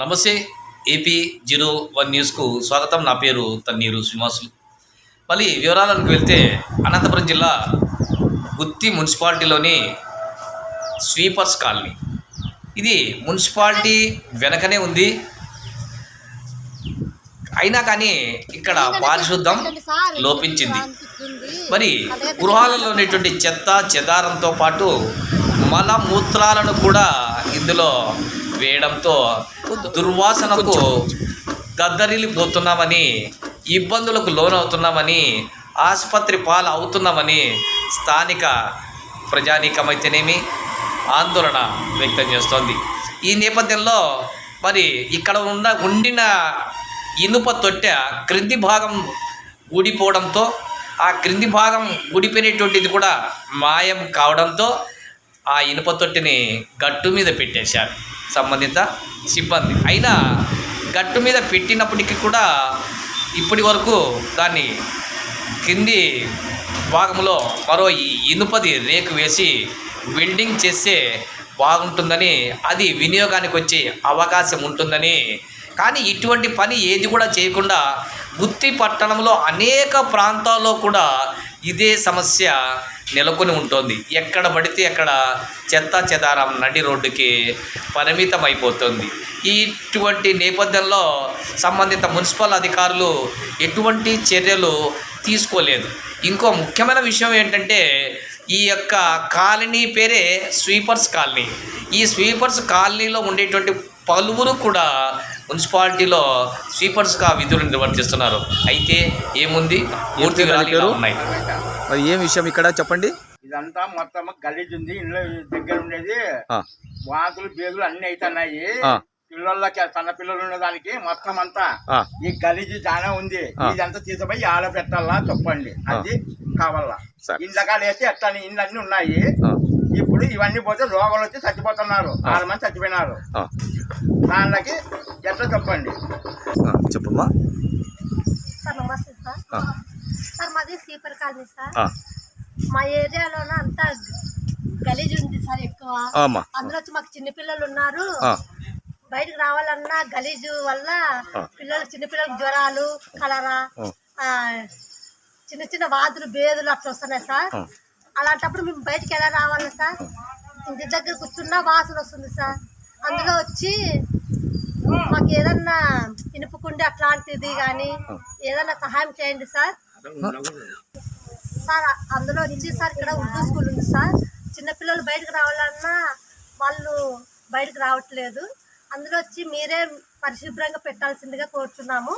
నమస్తే AP zero one న్యూస్కు స్వాగతం. నా పేరు తన్నీరు శ్రీనివాసులు. మళ్ళీ వివరాలకు వెళ్తే అనంతపురం జిల్లా గుత్తి మున్సిపాలిటీలోని స్వీపర్స్ కాలనీ. ఇది మున్సిపాలిటీ వెనకనే ఉంది. అయినా కానీ ఇక్కడ పారిశుద్ధం లోపించింది. మరి గృహాలలో ఉన్నటువంటి చెత్త చెదారంతో పాటు మల మూత్రాలను కూడా ఇందులో వేయడంతో దుర్వాసనకు దద్దరిల్లిపోతున్నామని ఇబ్బందులకు లోనవుతున్నామని ఆసుపత్రి పాలు అవుతున్నామని స్థానిక ప్రజానీకమైతేనేమి ఆందోళన వ్యక్తం చేస్తోంది. ఈ నేపథ్యంలో మరి ఇక్కడ ఉన్న ఉండిన ఇనుప తొట్టె క్రింది భాగం ఊడిపోవడంతో ఆ క్రింది భాగం ఊడిపోయినటువంటిది కూడా మాయం కావడంతో ఆ ఇనుప తొట్టిని గట్టు మీద పెట్టేశారు. సంబంధిత సిబ్బంది. అయినా గట్టు మీద పెట్టినప్పటికీ కూడా ఇప్పటి వరకు దాన్ని కింది భాగంలో మరో ఈ ఇనుపది రేకు వేసి వెల్డింగ్ చేస్తే బాగుంటుందని అది వినియోగానికి వచ్చే అవకాశం ఉంటుందని. కానీ ఇటువంటి పని ఏది కూడా చేయకుండా గుత్తి పట్టణంలో అనేక ప్రాంతాల్లో కూడా ఇదే సమస్య నెలకొని ఉంటుంది. ఎక్కడ పడితే అక్కడ చెత్త చెదారం నడి రోడ్డుకి పరిమితం అయిపోతుంది ఇటువంటి నేపథ్యంలో సంబంధిత మున్సిపల్ అధికారులు ఎటువంటి చర్యలు తీసుకోలేదు. ఇంకో ముఖ్యమైన విషయం ఏంటంటే ఈ యొక్క కాలనీ పేరే స్వీపర్స్ కాలనీ. ఈ స్వీపర్స్ కాలనీలో ఉండేటువంటి పలువురు కూడా మున్సిపాలిటీలో స్వీపర్స్గా విధులు నిర్వర్తిస్తున్నారు అయితే ఏముంది? పూర్తి వివరాలు ఉన్నాయి. మరి ఏం విషయం ఇక్కడ? చెప్పండి. ఇదంతా మొత్తం గలీజ్ ఉంది. ఇంట్లో దగ్గర ఉండేది. ఆ, వాంతులు బేగులు అన్ని అవుతున్నాయి పిల్లలకి సన్న పిల్లలు ఉన్న దానికి మొత్తం అంతా ఈ గలీజ్ చాలా ఉంది. ఇదంతా తీసుకుపోయి ఆడ పెట్టాలా చెప్పండి అది కావాలా. ఇండ్లకాడ వేస్తే ఎట్లా ఇండ్లు అన్ని ఉన్నాయి ఇప్పుడు ఇవన్నీ పోతే రోగాలు వచ్చి చచ్చిపోతున్నారు. ఆరు మంది చచ్చిపోయినారు. ఆ, దానికి ఎట్లా చెప్పండి? ఆ, చెప్పమ్మా. సార్ నమస్తే సార్. ఆ, సార్ మాది సీపర్ కాలనీ సార్. ఆ, మా ఏరియాలోన అంతా గలీజ్ ఉంది సార్ ఎక్కువ. అందులో వచ్చి మాకు చిన్న పిల్లలు ఉన్నారు. ఆ, బయటకు రావాలన్నా గలీజు వల్ల. పిల్లలు చిన్న పిల్లలకు జ్వరాలు కలరా చిన్న చిన్న వాదులు బేదులు అట్లా వస్తున్నాయి సార్. అలాంటప్పుడు మేము బయటికి ఎలా రావాలి సార్? ఇంటి దగ్గర కూర్చున్నా వాసన వస్తుంది సార్. అందులో వచ్చి మాకు ఏదన్నా ఇనుపుకుండి అట్లాంటిది కానీ ఏదన్నా సహాయం చేయండి సార్. సార్ అందులో ఉంది సార్ ఇక్కడ ఉర్దూ స్కూల్ ఉంది సార్. చిన్నపిల్లలు బయటకు రావాలన్నా వాళ్ళు బయటకు రావట్లేదు. అందులో వచ్చి మీరే పరిశుభ్రంగా పెట్టాల్సిందిగా కోరుతున్నాము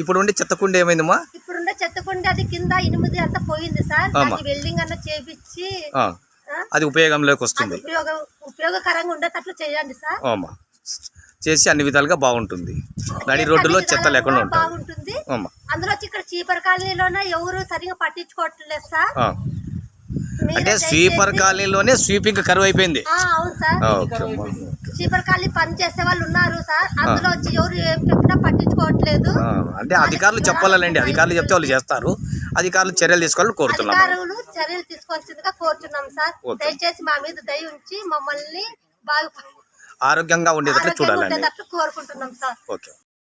ఇప్పుడు ఉండే చెత్త కుండ ఏమైందమ్మా? ఇప్పుడుండే చెత్తకుండి అది కింద ఎనిమిది అంతా పోయింది సార్. వెల్డింగ్ అన్న చేపించి అది ఉపయోగంలోకి వస్తుంది. ఉపయోగ ఉపయోగకరంగా ఉండేటట్లు చేయండి సార్. చేసి అన్ని విధాలుగా బాగుంటుంది. నడి రోడ్డులో చెత్త లేకుండా ఉంటుంది. అందులో ఇక్కడ చీపర్ కాలనీలోనే ఎవరు సరిగా పట్టించుకోవట్లేదు సార్. అంటే స్వీపర్ కాలనీలోనే స్వీపింగ్ కరువు అయిపోయింది. చీపర్ కాలనీ పని చేసే వాళ్ళు ఉన్నారు సార్. అందులో వచ్చి ఎవరు ఏం చెప్పినా పట్టించుకోవట్లేదు. అంటే అధికారులు చెప్పాలండి. అధికారులు చెప్తే వాళ్ళు చేస్తారు. అధికారులు చర్యలు తీసుకోవాలని కోరుతున్నాము. అధికారులు చర్యలు తీసుకోవాల్సిందిగా కోరుతున్నాం సార్. దయచేసి మా మీద దయ ఉంచి మమ్మల్ని బాగా ఆరోగ్యంగా ఉండేటట్లు చూడాలండి. ఉండేటట్లు కోరుకుంటున్నాం సార్. ఓకే.